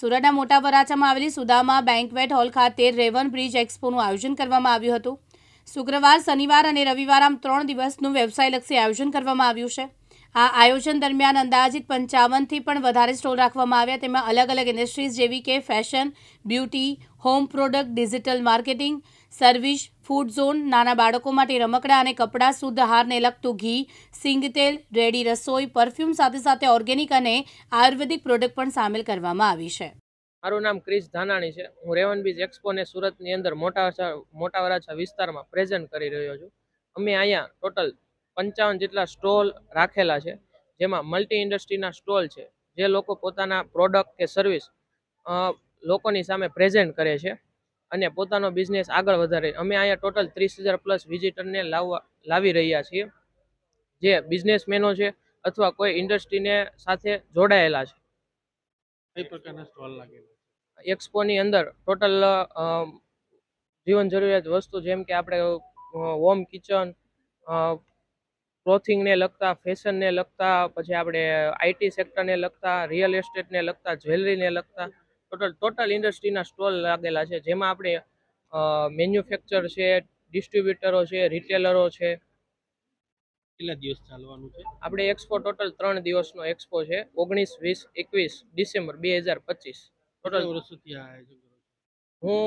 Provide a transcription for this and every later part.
સુરતના મોટા વરાછામાં આવેલી સુદામા બેન્કવેટ હોલ ખાતે રેવન બ્રિજ એક્સપોનું આયોજન કરવામાં આવ્યું હતું. શુક્રવાર, શનિવાર અને રવિવાર આમ ત્રણ દિવસનું વ્યવસાયલક્ષી આયોજન કરવામાં આવ્યું છે. આ આયોજન દરમિયાન અંદાજિત પંચાવનથી પણ વધારે સ્ટોલ રાખવામાં આવ્યા. તેમાં અલગ અલગ ઇન્ડસ્ટ્રીઝ જેવી કે fashion, beauty home product, digital marketing, service, food zone, નાના બાળકો માટે રમકડાં અને કપડાં, શુદ્ધ હારને લગતું ઘી, સિંગ તેલ, રેડી રસોઈ, પરફ્યુમ સાથે સાથે ઓર્ગેનિક અને આયુર્વેદિક પ્રોડક્ટ પણ સામેલ કરવામાં આવી છે. મારું નામ ક્રિશ ધાનાણી છે. હું રેવન બીચ એક્સપોને સુરતની અંદર મોટા મોટા વરાછા વિસ્તારમાં પ્રેઝન્ટ કરી રહ્યો છું. અમે અહીંયા ટોટલ પંચાવન જેટલા સ્ટોલ રાખેલા છે, જેમાં મલ્ટી ઇન્ડસ્ટ્રીના સ્ટોલ છે, જે લોકો પોતાના પ્રોડક્ટ કે સર્વિસ લોકોની સામે પ્રેઝન્ટ કરે છે અને પોતાનો બિઝનેસ આગળ વધારે. અમે અહીંયા ટોટલ ત્રીસ હજાર પ્લસ વિઝિટરને લાવવા લાવી રહ્યા છીએ. જે બિઝનેસમેનો છે અથવા કોઈ ઇન્ડસ્ટ્રીને સાથે જોડાયેલા છે. કઈ પ્રકારના સ્ટોલ લાગેલા એક્સપોની અંદર ટોટલ જીવન જરૂરિયાત વસ્તુ જેમ કે આપણે હોમ કિચન ક્લોથિંગને લગતા ફેશનને લગતા પછી આપણે આઈટી સેક્ટરને લગતા રિયલ એસ્ટેટને લગતા જ્વેલરીને લગતા ટોટલ ટોટલ ઇન્ડસ્ટ્રીના સ્ટોલ લાગેલા છે. જેમાં આપણે મેન્યુફેક્ચર છે ડિસ્ટ્રીબ્યુટરો છે રિટેલરો છે. કેટલા દિવસ ચાલવાનું છે? આપણે એક્સપો ટોટલ ત્રણ દિવસનો એક્સપો છે. ઓગણીસ વીસ એકવીસ ડિસેમ્બર બે હજાર પચીસ. ટોટલ વર્ષોથી આ આયોજન હું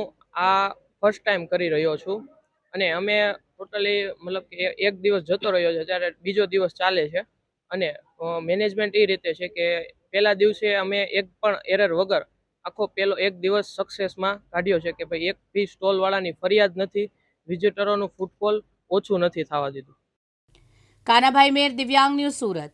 આ ફર્સ્ટ ટાઈમ કરી રહ્યો છું. અને અમે ટોટલી મતલબ કે એક દિવસ જતો રહ્યો છે ત્યારે બીજો દિવસ ચાલે છે. અને મેનેજમેન્ટ એ રીતે છે કે પહેલા દિવસે અમે એક પણ એરર વગર આખો પહેલો એક દિવસ સક્સેસમાં કાઢ્યો છે કે ભાઈ એક બી સ્ટોલવાળાની ફરિયાદ નથી વિઝિટરોનું ફૂટફોલ ઓછું નથી થવા દીધું. કાનાભાઈ મેર, દિવ્યાંગ ન્યૂઝ સુરત.